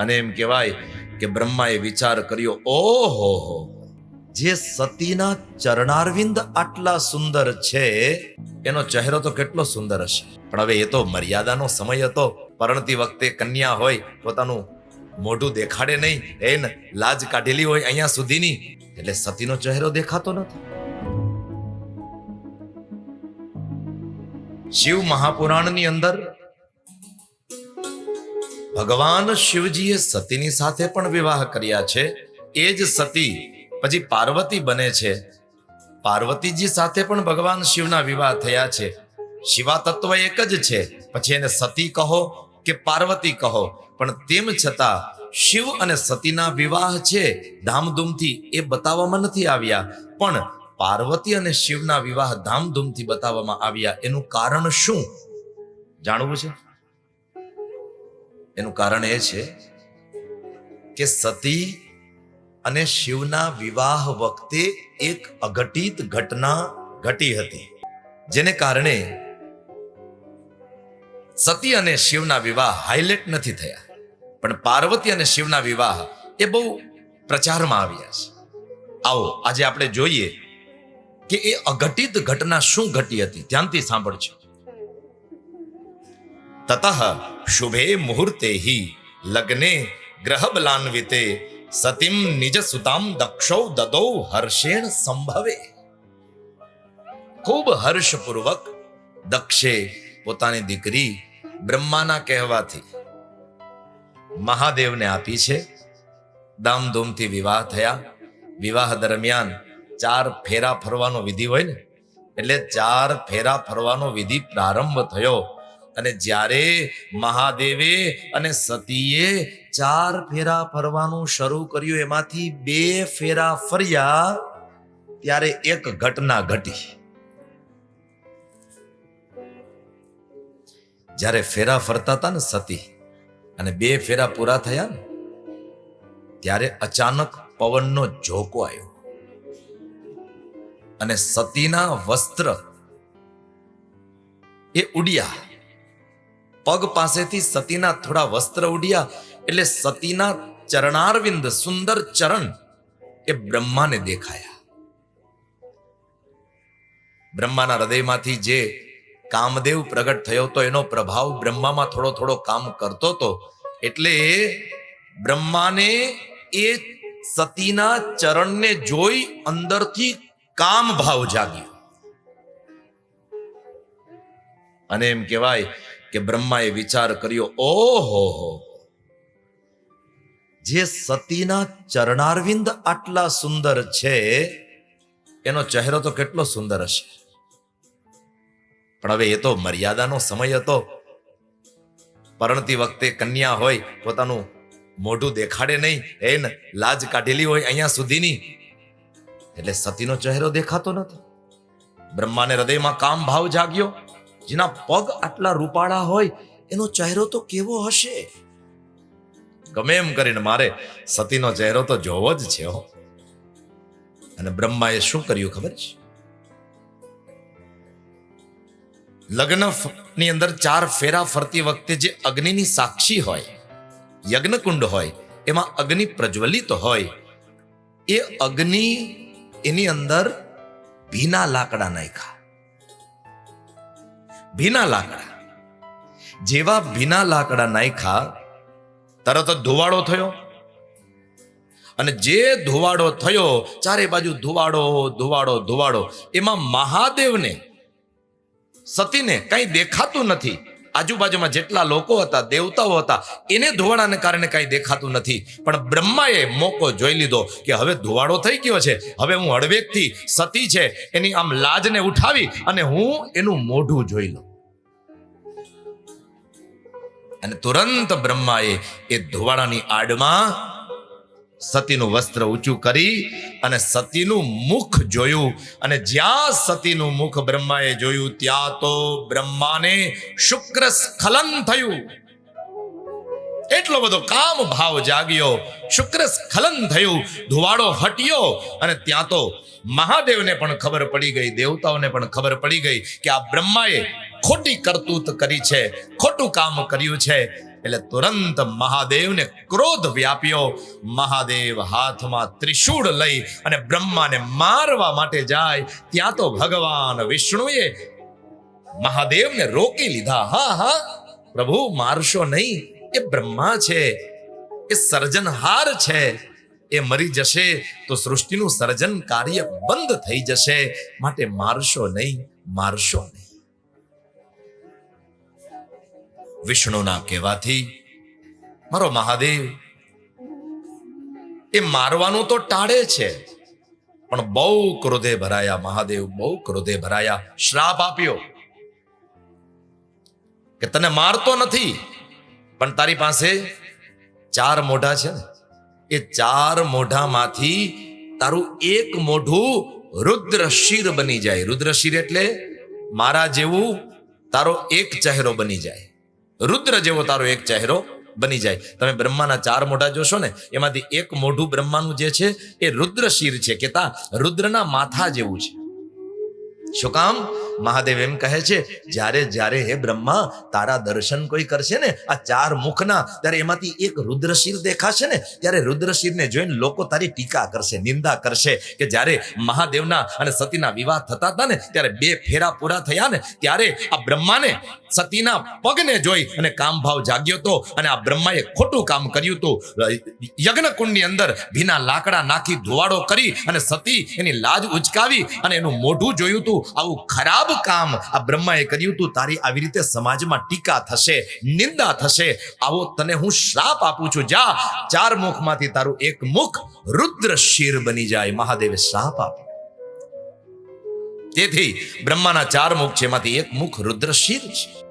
અને એમ કહેવાય કે બ્રહ્માએ વિચાર કર્યો, ઓહો હો જે સતીના ચરણારવિંદ આટલા સુંદર છે, એનો ચહેરો તો કેટલો સુંદર હશે. પણ હવે એ તો મર્યાદાનો સમય હતો. પરણતી વખતે કન્યા હોય, પોતાનું મોઢું દેખાડે નહીં એ ને લાજ કાઢેલી હોય અહીંયા સુધીની, એટલે સતીનો ચહેરો દેખાતો નથી. શિવ મહાપુરાણની અંદર ભગવાન શિવજીએ સતીની સાથે પણ વિવાહ કર્યા છે. એ જ સતી પછી પાર્વતી બને છે. પાર્વતીજી સાથે પણ ભગવાન શિવના વિવાહ થયા છે. શિવા તત્વ એક જ છે. પછી એને સતી કહો કે પાર્વતી કહો. પણ તેમ છતાં શિવ અને સતીના વિવાહ છે ધામધૂમથી એ બતાવવામાં નથી આવ્યા. પણ પાર્વતી અને શિવના વિવાહ ધામધૂમથી બતાવવામાં આવ્યા. એનું કારણ શું? જાણવું છે? એનું કારણ એ છે કે સતી અને શિવના વિવાહ વખતે એક અઘટિત ઘટના ઘટી હતી. જેને કારણે સતી અને શિવના વિવાહ હાઇલાઇટ નથી થયા. પણ પાર્વતી અને શિવના વિવાહ એ બહુ પ્રચારમાં આવ્યા છે. આવો, આજે આપણે જોઈએ કે એ અઘટિત ઘટના શું ઘટી હતી? ધ્યાનથી સાંભળજો. તતઃ શુભે મુહૂર્તે હિ લગ્ને ગ્રહબલાન્વિતે સતીમ નિજ સુતામ દક્ષૌ દદૌ હર્ષેણ સંભવે ખૂબ હર્ષપૂર્વક દક્ષે પોતાની દીકરી બ્રહ્માના કહેવાથી મહાદેવને આપી છે. ધામધૂમથી વિવાહ થયા. વિવાહ દરમિયાન ચાર ફેરા ફરવાનો વિધિ હોય ને? એટલે ચાર ફેરા ફરવાનો વિધિ પ્રારંભ થયો. અને જ્યારે મહાદેવે અને સતીએ ચાર ફેરા ફરવાનું શરૂ કર્યું, એમાંથી બે ફેરા ફર્યા, ત્યારે એક ઘટના ઘટી. જ્યારે ફેરા ફરતા હતા ને સતી અને બે ફેરા પૂરા થયા ને, ત્યારે અચાનક પવનનો ઝોકો આવ્યો. અને સતીના વસ્ત્ર એ ઉડ્યા. પગ પાસેથી સતીના થોડા વસ્ત્ર ઉડ્યા એટલે સતીના ચરણારવિંદ સુંદર ચરણ એ બ્રહ્માને દેખાયા. બ્રહ્માના હૃદયમાંથી જે કામદેવ પ્રગટ થયો તો એનો પ્રભાવ બ્રહ્મામાં થોડો થોડો કામ કરતો હતો એટલે બ્રહ્માને એ સતીના ચરણને જોઈ અંદરથી કામ ભાવ જાગ્યો. અને એમ કહેવાય કે બ્રહ્માએ વિચાર કર્યો, ઓહો હો. જે સતીના ચરણારવિંદ આટલા સુંદર છે, એનો ચહેરો તો કેટલો સુંદર હશે. પણ હવે એ તો મર્યાદાનો સમય હતો. પરણતી વખતે કન્યા હોય, પોતાનું મોઢું દેખાડે નહીં એ ને લાજ કાઢેલી હોય અહીંયા સુધીની. એટલે સતીનો ચહેરો દેખાતો નથી બ્રહ્માને હૃદયમાં કામ ભાવ જાગ્યો. જેના પગ આટલા રૂપાળા હોય, એનો ચહેરો તો કેવો હશે? ગમે એમ કરીને મારે સતીનો ચહેરો તો જોવો જ છે અને બ્રહ્માએ શું કર્યું ખબર છે? લગ્નની અંદર ચાર ફેરા ફરતી વખતે જે અગ્નિની સાક્ષી હોય, યજ્ઞકુંડ હોય, એમાં અગ્નિ પ્રજ્વલિત હોય, એ અગ્નિ એની અંદર ભીના લાકડા નાખ્યા. ભીના લાકડા. જેવા ભીના લાકડા નાખ્યા તરત જ ધુવાડો થયો. અને જે ધુવાડો થયો, ચારે બાજુ ધુવાડો ધુવાડો ધુવાડો, એમાં મહાદેવને, સતીને કઈ દેખાતું નથી. આજુબાજુમાં જેટલા લોકો હતા, દેવતાઓ હતા, એને ધુવાડાને કારણે કઈ દેખાતું નથી. પણ બ્રહ્માએ મોકો જોઈ લીધો કે હવે ધુવાડો થઈ ગયો છે. હવે હું હળવેકથી સતી છે. એની આમ લાજને ઉઠાવી અને હું એનું મોઢું જોઈ લઉં. અને તુરંત બ્રહ્માએ એ ધુવાડાની આડમાં સતીનું વસ્ત્ર ઊંચું કરી અને સતીનું મુખ જોયું. અને જ્યાં સતીનું મુખ બ્રહ્માએ જોયું, ત્યાં તો બ્રહ્માને શુક્ર સ્ખલન થયું. એટલો બધો કામ ભાવ જાગ્યો શુક્ર સ્ખલન થયું, ધુવાડો હટ્યો અને ત્યાં તો મહાદેવને પણ ખબર પડી ગઈ, દેવતાઓને પણ ખબર પડી ગઈ કે આ બ્રહ્માએ ખોટી કરતૂત કરી છે, ખોટું કામ કર્યું છે, એટલે તુરંત મહાદેવને ક્રોધ વ્યાપ્યો. મહાદેવ હાથમાં ત્રિશૂળ લઈ અને બ્રહ્માને મારવા માટે જાય. ત્યાં તો ભગવાન વિષ્ણુએ મહાદેવને રોકી લીધા. હા હા, પ્રભુ, મારશો નહીં. એ બ્રહ્મા છે, એ સર્જનહાર છે. એ મરી જશે તો સૃષ્ટિનું સર્જન કાર્ય બંધ થઈ જશે. માટે મારશો નહીં મારશો નહીં. વિષ્ણુના કહેવાથી, મારો મહાદેવ, એ મારવાનું તો ટાળે છે, પણ બહુ ક્રોધે ભરાયા મહાદેવ, બહુ ક્રોધે ભરાયા, શ્રાપ આપ્યો કે તને મારતો નથી, પણ તારી પાસે ચાર મોઢા છે ને. એ ચાર મોઢામાંથી તારું એક મોઢું રુદ્ર શિર બની જાય. રુદ્ર શિર એટલે મારા જેવું તારો એક ચહેરો બની જાય. રુદ્ર જેવો તારો એક ચહેરો બની જાય. તમે બ્રહ્માના ચાર મોઢા જોશો ને, એમાંથી એક મોઢું બ્રહ્માનું જે છે, એ રુદ્ર શિર છે. કેતા રુદ્રના માથા જેવું છે. શું કામ? મહાદેવ એમ કહે છે, જ્યારે જ્યારે હે બ્રહ્મા, તારા દર્શન કોઈ કરશે ને, આ ચાર મુખના, ત્યારે એમાંથી એક રુદ્રશિર દેખાશે ને, ત્યારે રુદ્રશિરને જોઈને લોકો તારી ટીકા કરશે, નિંદા કરશે કે જ્યારે મહાદેવના અને સતીના વિવાહ થતા હતા ને, ત્યારે બે ફેરા પૂરા થયા ને, ત્યારે આ બ્રહ્માને સતીના પગને જોઈ અને કામભાવ જાગ્યો હતો અને આ બ્રહ્માએ ખોટું કામ કર્યું હતું યજ્ઞકુંડની અંદર ભીના લાકડા નાખી ધોવાડો કરી અને સતી એની લાજ ઉચકાવી અને એનું મોઢું જોયું હતું આવું ખરાબ કામ આ બ્રહ્માએ કર્યું તું, તારી આવી રીતે સમાજમાં ટીકા થશે, નિંદા થશે. આવો તને હું શ્રાપ આપું છું. જા, ચાર મુખમાંથી તારું એક મુખ રુદ્ર શિર બની જાય. મહાદેવે શ્રાપ આપ્યો. તેથી બ્રહ્માના ચાર મુખ છે, એમાંથી એક મુખ રુદ્ર શિર છે.